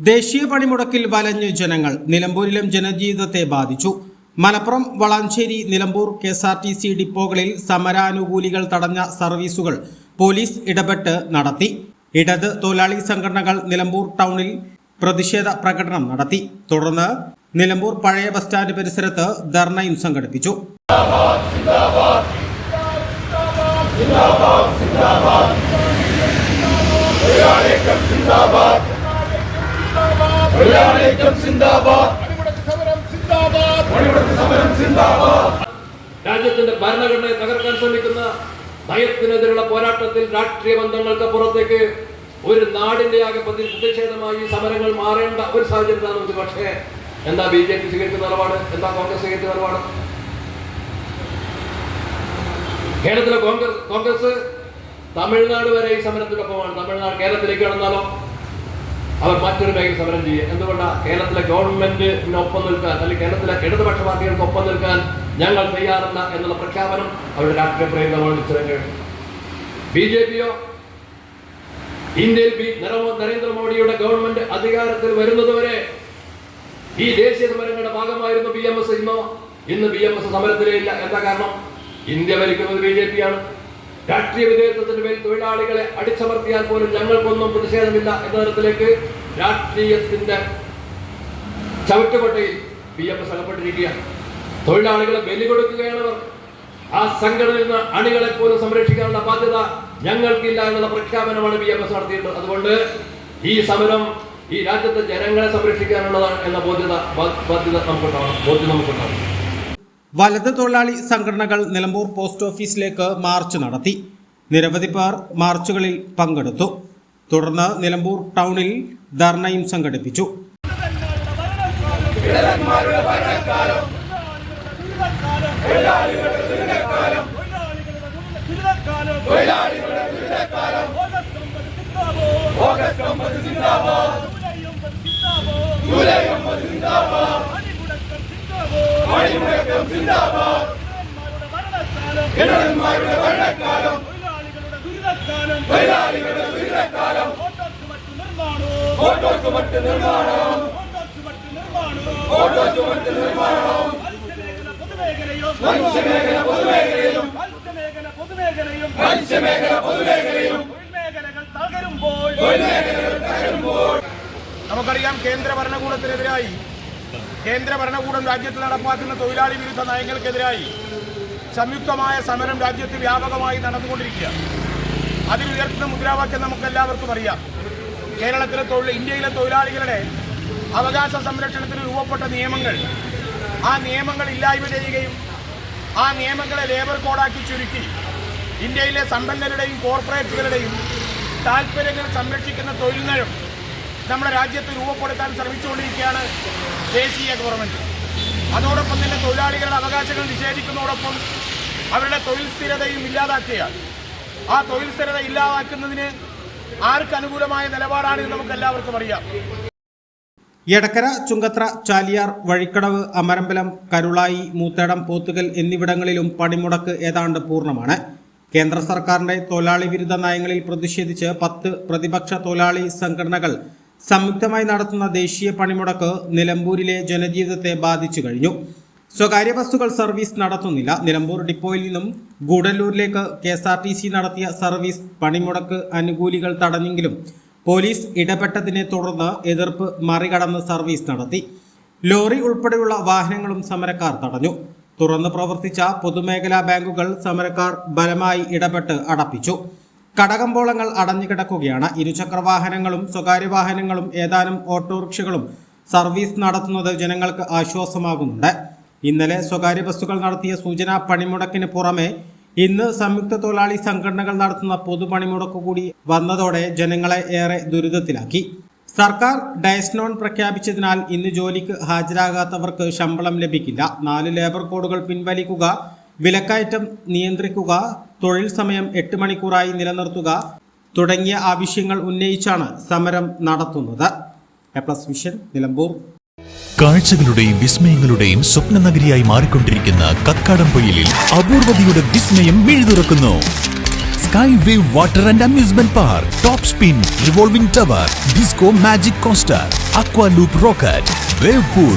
ദേശീയ പണിമുടക്കിൽ വലഞ്ഞു ജനങ്ങൾ നിലമ്പൂരിലും ജനജീവിതത്തെ ബാധിച്ചു Malappuram Valanchery Nilambur K S R T C ഡിപ്പോകളിൽ സമരാനുകൂലികൾ തടഞ്ഞ സർവീസുകൾ പോലീസ് ഇടപെട്ട് നടത്തി ഇടത് തൊഴിലാളി സംഘടനകൾ നിലമ്പൂർ ടൗണിൽ പ്രതിഷേധ പ്രകടനം നടത്തി തുടർന്ന് നിലമ്പൂർ പഴയ ബസ് സ്റ്റാൻഡ് പരിസരത്ത് ധർണയും സംഘടിപ്പിച്ചു രാജ്യത്തിന്റെ ഭരണഘടനയെ തകർക്കാൻ ശ്രമിക്കുന്ന നയത്തിനെതിരുള്ള പോരാട്ടത്തിൽ രാഷ്ട്രീയ ബന്ധങ്ങൾക്ക് പുറത്തേക്ക് ഒരു നാടിന്റെ ആകെ പ്രതി- പ്രതിഷേധമായി ഈ സമരങ്ങൾ മാറേണ്ട ഒരു സാഹചര്യത്തിലാണ് നമുക്ക് പക്ഷേ എന്താ ബി ജെ പി സ്വീകരിക്കുന്ന നിലപാട്? എന്താ കോൺഗ്രസ് സ്വീകരിക്കുന്ന നിലപാട്? കേരളത്തിലെ കോൺഗ്രസ് കോൺഗ്രസ് തമിഴ്നാട് വരെ ഈ സമരത്തിനൊപ്പമാണ്. തമിഴ്നാട് കേരളത്തിലേക്ക് കടന്നാലോ? അവർ മറ്റൊരു മേഖല സമരം ചെയ്യുക എന്തുകൊണ്ടാണ് കേരളത്തിലെ ഗവൺമെന്റിനൊപ്പം നിൽക്കാൻ അല്ലെങ്കിൽ കേരളത്തിലെ ഇടതുപക്ഷ പാർട്ടികൾക്ക് ഒപ്പം നിൽക്കാൻ ഞങ്ങൾ തയ്യാറല്ല എന്നുള്ള പ്രഖ്യാപനം അവരുടെ രാഷ്ട്രീയ വിളിച്ചത് ബി ജെ പിയോ? ഇന്ത്യയിൽ ബി നരേന്ദ്രമോദിയുടെ ഗവൺമെന്റ് അധികാരത്തിൽ വരുന്നതുവരെ ഈ ദേശീയ സമരങ്ങളുടെ ഭാഗമായിരുന്നു ബി എം എസ് ഇന്നോ? ഇന്ന് ബി എം എസ് സമരത്തിലേ ഇല്ല. എന്താ കാരണം? ഇന്ത്യ ഭരിക്കുന്നത് ബി ജെ പി ആണ്. രാഷ്ട്രീയ വിധേയത്വത്തിന് മേൽ തൊഴിലാളികളെ അടിച്ചമർത്തിയാൽ പോലും ഞങ്ങൾക്കൊന്നും പ്രതിഷേധമില്ല എന്ന തരത്തിലേക്ക് രാഷ്ട്രീയത്തിന്റെ ചവിട്ടുകൊട്ടയിൽ ബി എം എസ് അകപ്പെട്ടിരിക്കുകയാണ്. തൊഴിലാളികളെ ബലി കൊടുക്കുകയാണവർ ആ സംഘടനയിൽ നിന്ന് അണികളെ പോലും സംരക്ഷിക്കാനുള്ള ബാധ്യത ഞങ്ങൾക്കില്ല എന്നുള്ള പ്രഖ്യാപനമാണ് ബി എം എസ് നടത്തിയിട്ടുള്ളത്. അതുകൊണ്ട് ഈ സമരം ഈ രാജ്യത്തെ ജനങ്ങളെ സംരക്ഷിക്കാനുള്ളതാണ് എന്ന ബോധ്യത ബാധ്യത നമുക്കുണ്ടാവണം. ബോധ്യം നമുക്കുണ്ടാവണം. വലത് തൊഴിലാളി സംഘടനകൾ നിലമ്പൂർ പോസ്റ്റ് ഓഫീസിലേക്ക് മാർച്ച് നടത്തി. നിരവധി പേർ മാർച്ചുകളിൽ പങ്കെടുത്തു. തുടർന്ന് നിലമ്പൂർ ടൗണിൽ ധർണയും സംഘടിപ്പിച്ചു. നമുക്കറിയാം കേന്ദ്ര ഭരണകൂടത്തിനെതിരായി കേന്ദ്ര ഭരണകൂടം രാജ്യത്ത് നടപ്പാക്കുന്ന തൊഴിലാളി വിരുദ്ധ നയങ്ങൾക്കെതിരായി സംയുക്തമായ സമരം രാജ്യത്ത് വ്യാപകമായി നടന്നുകൊണ്ടിരിക്കുക. അതിൽ ഉയർത്തുന്ന മുദ്രാവാക്യം നമുക്കെല്ലാവർക്കും അറിയാം. കേരളത്തിലെ തൊഴിൽ ഇന്ത്യയിലെ തൊഴിലാളികളുടെ അവകാശ സംരക്ഷണത്തിന് രൂപപ്പെട്ട നിയമങ്ങൾ. ആ നിയമങ്ങൾ ഇല്ലായ്മ ചെയ്യുകയും ആ നിയമങ്ങളെ ലേബർ കോഡാക്കി ചുരുക്കി ഇന്ത്യയിലെ സമ്പന്നരുടെയും കോർപ്പറേറ്റുകളുടെയും താല്പര്യങ്ങൾ സംരക്ഷിക്കുന്ന തൊഴിൽ നയം നമ്മുടെ രാജ്യത്ത് രൂപപ്പെടുത്താൻ ശ്രമിച്ചുകൊണ്ടിരിക്കുകയാണ്. ദേശീയ ഗവൺമെന്റ് അതോടൊപ്പം തന്നെ തൊഴിലാളികളുടെ അവകാശങ്ങൾ നിഷേധിക്കുന്നതോടൊപ്പം അവരുടെ തൊഴിൽ സ്ഥിരതയും ഇല്ലാതാക്കിയാൽ. ആ തൊഴിൽ സ്ഥിരത ഇല്ലാതാക്കുന്നതിന് ആർക്ക് അനുകൂലമായ നിലപാടാണ് നമുക്ക് എല്ലാവർക്കും അറിയാം. എടക്കര ചുങ്കത്ര ചാലിയാർ വഴിക്കടവ് അമരമ്പലം കരുളായി മൂത്തേടം പോത്തുകൽ എന്നിവിടങ്ങളിലും പണിമുടക്ക് ഏതാണ്ട് പൂർണമാണ്. കേന്ദ്ര സർക്കാരിന്റെ തൊഴിലാളി വിരുദ്ധ നയങ്ങളിൽ പ്രതിഷേധിച്ച് പത്ത് പ്രതിപക്ഷ തൊഴിലാളി സംഘടനകൾ സംയുക്തമായി നടത്തുന്ന ദേശീയ പണിമുടക്ക് നിലമ്പൂരിലെ ജനജീവിതത്തെ ബാധിച്ചു കഴിഞ്ഞു. സ്വകാര്യ ബസ്സുകൾ സർവീസ് നടത്തുന്നില്ല. നിലമ്പൂർ ഡിപ്പോയിൽ നിന്നും ഗൂഡല്ലൂരിലേക്ക് K S R T C നടത്തിയ സർവീസ് പണിമുടക്ക് അനുകൂലികൾ തടഞ്ഞെങ്കിലും പോലീസ് ഇടപെട്ടതിനെ തുടർന്ന് എതിർപ്പ് മറികടന്ന് സർവീസ് നടത്തി. ലോറി ഉൾപ്പെടെയുള്ള വാഹനങ്ങളും സമരക്കാർ തടഞ്ഞു. തുറന്ന് പ്രവർത്തിച്ച പൊതുമേഖലാ ബാങ്കുകൾ സമരക്കാർ ബലമായി ഇടപെട്ട് അടപ്പിച്ചു. കടകമ്പോളങ്ങൾ അടഞ്ഞുകിടക്കുകയാണ് ഇരുചക്ര വാഹനങ്ങളും സ്വകാര്യ വാഹനങ്ങളും ഏതാനും ഓട്ടോറിക്ഷകളും സർവീസ് നടത്തുന്നത് ജനങ്ങൾക്ക് ആശ്വാസമാകുന്നുണ്ട്. ഇന്നലെ സ്വകാര്യ ബസ്സുകൾ നടത്തിയ സൂചനാ പണിമുടക്കിന് പുറമെ ഇന്ന് സംയുക്ത തൊഴിലാളി സംഘടനകൾ നടത്തുന്ന പൊതുപണിമുടക്ക് കൂടി വന്നതോടെ ജനങ്ങളെ ഏറെ ദുരിതത്തിലാക്കി. സർക്കാർ ഡയസ്നോൺ പ്രഖ്യാപിച്ചതിനാൽ ഇന്ന് ജോലിക്ക് ഹാജരാകാത്തവർക്ക് ശമ്പളം ലഭിക്കില്ല. നാല് ലേബർ കോഡുകൾ പിൻവലിക്കുക വിലക്കയറ്റം നിയന്ത്രിക്കുക തൊഴിൽ സമയം എട്ട് മണിക്കൂറായി നിലനിർത്തുക തുടങ്ങിയ ആവശ്യങ്ങൾ ഉന്നയിച്ചാണ് സമരം നടത്തുന്നത്. വിഷൻ നിലമ്പൂർ. കാഴ്ചകളുടെയും വിസ്മയങ്ങളുടെയും സ്വപ്ന നഗരിയായി മാറിക്കൊണ്ടിരിക്കുന്ന കക്കാടം പൊയിലിൽ അപൂർവതയുടെ വിസ്മയം മിഴുതുറക്കുന്നു. Sky wave water and amusement park top spin revolving tower disco magic coaster aqua loop rocket wave pool